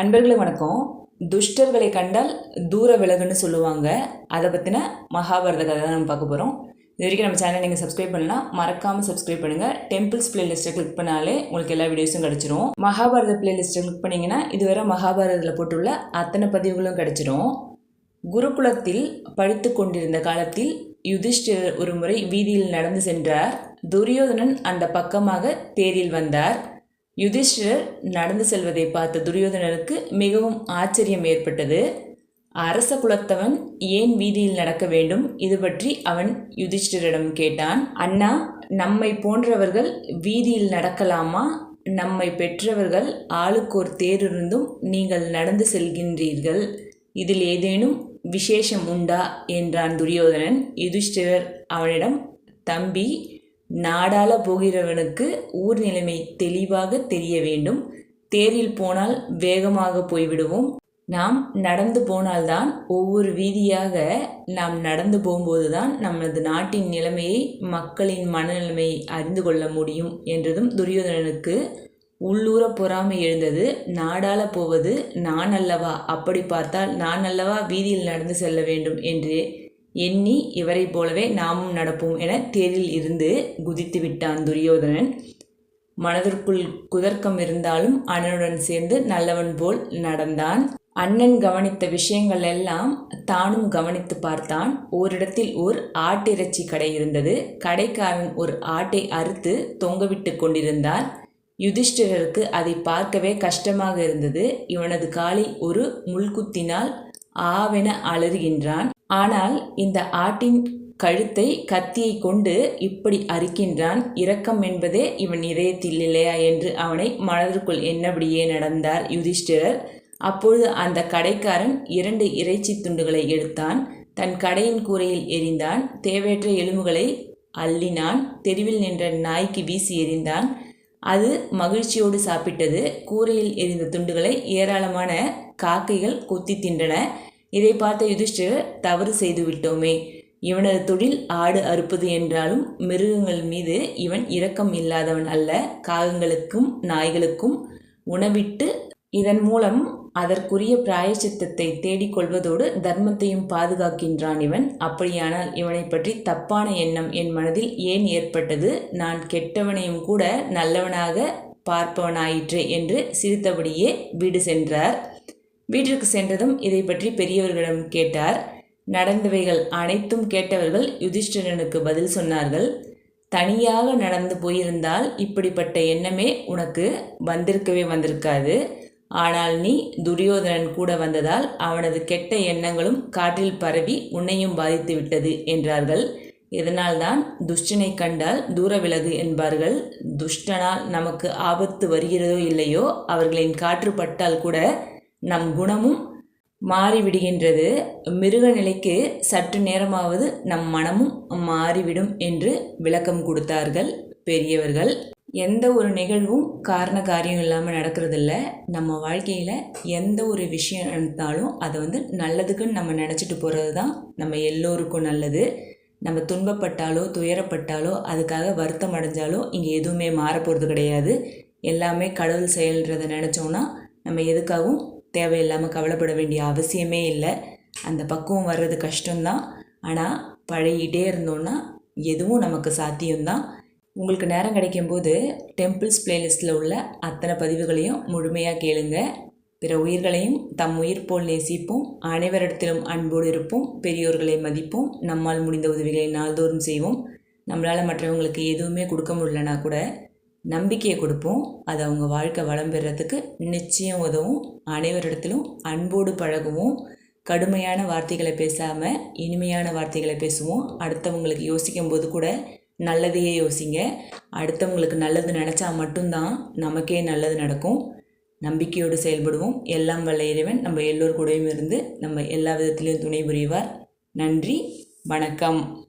அன்பர்களே வணக்கம். துஷ்டர்களை கண்டால் தூர விலகுன்னு சொல்லுவாங்க. அதை பற்றின மகாபாரத கதை தான் நம்ம பார்க்க போகிறோம் இது வரைக்கும் நம்ம சேனல் நீங்கள் சப்ஸ்கிரைப் பண்ணலாம் மறக்காமல் சப்ஸ்கிரைப் பண்ணுங்கள் டெம்பிள்ஸ் பிளேலிஸ்ட்டை கிளிக் பண்ணாலே உங்களுக்கு எல்லா வீடியோஸும் கிடச்சிரும். மகாபாரத பிளேலிஸ்ட்டை கிளிக் பண்ணிங்கன்னா இதுவரை மகாபாரதத்தில் போட்டுள்ள அத்தனை பதிவுகளும் கிடச்சிரும். குருகுலத்தில் படித்து கொண்டிருந்த காலத்தில் யுதிஷ்டிரர் ஒரு முறை வீதியில் நடந்து சென்றார். துரியோதனன் அந்த பக்கமாக தேரில் வந்தார். யுதிஷ்டிரர் நடந்து செல்வதை பார்த்த துரியோதனருக்கு மிகவும் ஆச்சரியம் ஏற்பட்டது. அரச குலத்தவன் ஏன் வீதியில் நடக்க வேண்டும்? இது பற்றி அவன் யுதிஷ்டிரிடம் கேட்டான். அண்ணா நம்மை போன்றவர்கள் வீதியில் நடக்கலாமா? நம்மை பெற்றவர்கள் ஆளுக்கு ஒரு தேரிருந்தும் நீங்கள் நடந்து செல்கின்றீர்கள். இதில் ஏதேனும் விசேஷம் உண்டா? என்றான் துரியோதனன். யுதிஷ்டிரர் அவனிடம் தம்பி நாடாள போகிறவனுக்கு ஊர் நிலைமை தெளிவாக தெரிய வேண்டும். தேரில் போனால் வேகமாக போய்விடுவோம். நாம் நடந்து போனால்தான் ஒவ்வொரு வீதியாக நாம் நடந்து போகும்போது தான் நமது நாட்டின் நிலைமையை மக்களின் மனநிலைமையை அறிந்து கொள்ள முடியும் என்றதும் துரியோதனனுக்கு உள்ளூர பொறாமை எழுந்தது. நாடால போவது நான் அல்லவா? அப்படி பார்த்தால் நான் அல்லவா வீதியில் நடந்து செல்ல வேண்டும் என்று எண்ணி இவரைப் போலவே நாமும் நடப்போம் என தேரில் இருந்து குதித்து விட்டான் துரியோதனன். மனதிற்குள் குதர்க்கம் இருந்தாலும் அண்ணனுடன் சேர்ந்து நல்லவன் போல் நடந்தான். அண்ணன் கவனித்த விஷயங்கள் எல்லாம் தானும் கவனித்து பார்த்தான். ஓரிடத்தில் ஓர் ஆட்டிறைச்சி கடை இருந்தது. கடைக்காரன் ஒரு ஆட்டை அறுத்து தொங்கவிட்டு கொண்டிருந்தான் யுதிஷ்டிரருக்கு அதை பார்க்கவே கஷ்டமாக இருந்தது. இவனது காலை ஒரு முள்குத்தினால் ஆவென அலறுகின்றான். ஆனால் இந்த ஆட்டின் கழுத்தை கத்தியை கொண்டு இப்படி அறுக்கின்றான். இரக்கம் என்பதே இவன் இதயத்தில் இல்லையா என்று அவனை மனதிற்குள் என்னபடியே நடந்தார் யுதிஷ்டிரர். அப்பொழுது அந்த கடைக்காரன் இரண்டு இறைச்சி துண்டுகளை எடுத்தான். தன் கடையின் கூரையில் எரிந்தான். தேவையற்ற எலும்புகளை அள்ளினான். தெருவில் நின்ற நாய்க்கு வீசி எறிந்தான். அது மகிழ்ச்சியோடு சாப்பிட்டது. கூரையில் எரிந்த துண்டுகளை ஏராளமான காக்கைகள் கொத்தி தின்றன. இதை பார்த்த யுதிஷ்டிரர் தவறு செய்து விட்டோமே. இவனது தொழில் ஆடு அறுப்பது என்றாலும் மிருகங்கள் மீது இவன் இரக்கம் இல்லாதவன் அல்ல. காகங்களுக்கும் நாய்களுக்கும் உணவிட்டு இதன் மூலம் அதற்குரிய பிராயச்சித்தத்தை தேடிக்கொள்வதோடு தர்மத்தையும் பாதுகாக்கின்றான் இவன். அப்படியானால் இவனை பற்றி தப்பான எண்ணம் என் மனதில் ஏன் ஏற்பட்டது? நான் கெட்டவனையும் கூட நல்லவனாக பார்ப்பவனாயிற்றே என்று சிரித்தபடியே வீடு சென்றார். வீட்டிற்கு சென்றதும் இதை பற்றி பெரியவர்களிடம் கேட்டார். நடந்தவைகள் அனைத்தும் கேட்டவர்கள் யுதிஷ்டிரனுக்கு பதில் சொன்னார்கள். தனியாக நடந்து போயிருந்தால் இப்படிப்பட்ட எண்ணமே உனக்கு வந்திருக்கவே வந்திருக்காது. ஆனால் நீ துரியோதனன் கூட வந்ததால் அவனது கெட்ட எண்ணங்களும் காற்றில் பரவி உன்னையும் பாதித்து விட்டது என்றார்கள். இதனால்தான் துஷ்டனை கண்டால் தூர விலகு என்பார்கள். துஷ்டனால் நமக்கு ஆபத்து வருகிறதோ இல்லையோ அவர்களின் காற்று பட்டால் கூட நம் குணமும் மாறிவிடுகின்றது. மிருக நிலைக்கு சற்று நேரமாவது நம் மனமும் மாறிவிடும் என்று விளக்கம் கொடுத்தார்கள் பெரியவர்கள். எந்த ஒரு நிகழ்வும் காரண காரியம் இல்லாமல் நடக்கிறதில்ல. நம்ம வாழ்க்கையில் எந்த ஒரு விஷயம் நடந்தாலும் அதை வந்து நல்லதுக்குன்னு நம்ம நினச்சிட்டு போகிறது தான் நம்ம எல்லோருக்கும் நல்லது. நம்ம துன்பப்பட்டாலோ துயரப்பட்டாலோ அதுக்காக வருத்தம் அடைஞ்சாலோ இங்கே எதுவுமே மாறப்போகிறது கிடையாது. எல்லாமே கடவுள் செயல்ன்றதை நினச்சோன்னா நம்ம எதுக்காகவும் தேவையில்லாமல் கவலைப்பட வேண்டிய அவசியமே இல்லை. அந்த பக்குவம் வர்றது கஷ்டம்தான். ஆனால் பழகிட்டே இருந்தோன்னா எதுவும் நமக்கு சாத்தியம்தான். உங்களுக்கு நேரம் கிடைக்கும்போது டெம்பிள்ஸ் பிளேலிஸ்ட்டில் உள்ள அத்தனை பதிவுகளையும் முழுமையாக கேளுங்க. பிற உயிர்களையும் தம் உயிர் போல் நேசிப்போம். அனைவரிடத்திலும் அன்போடு இருப்போம். பெரியோர்களை மதிப்போம். நம்மால் முடிந்த உதவிகளை நாள்தோறும் செய்வோம். நம்மளால் மற்றவங்களுக்கு எதுவுமே கொடுக்க முடியலனா கூட நம்பிக்கையை கொடுப்போம். அது அவங்க வாழ்க்கை வளம் பெறத்துக்கு நிச்சயம் உதவும். அனைவரிடத்திலும் அன்போடு பழகுவோம். கடுமையான வார்த்தைகளை பேசாமல் இனிமையான வார்த்தைகளை பேசுவோம். அடுத்தவங்களுக்கு யோசிக்கும் போது கூட நல்லதையே யோசிங்க. அடுத்தவங்களுக்கு நல்லது நினச்சா மட்டும்தான் நமக்கே நல்லது நடக்கும். நம்பிக்கையோடு செயல்படுவோம். எல்லாம் வல்ல இறைவன். நம்ம எல்லோர் கூடயும் இருந்து நம்ம எல்லா விதத்திலையும் துணை புரிவார். நன்றி. வணக்கம்.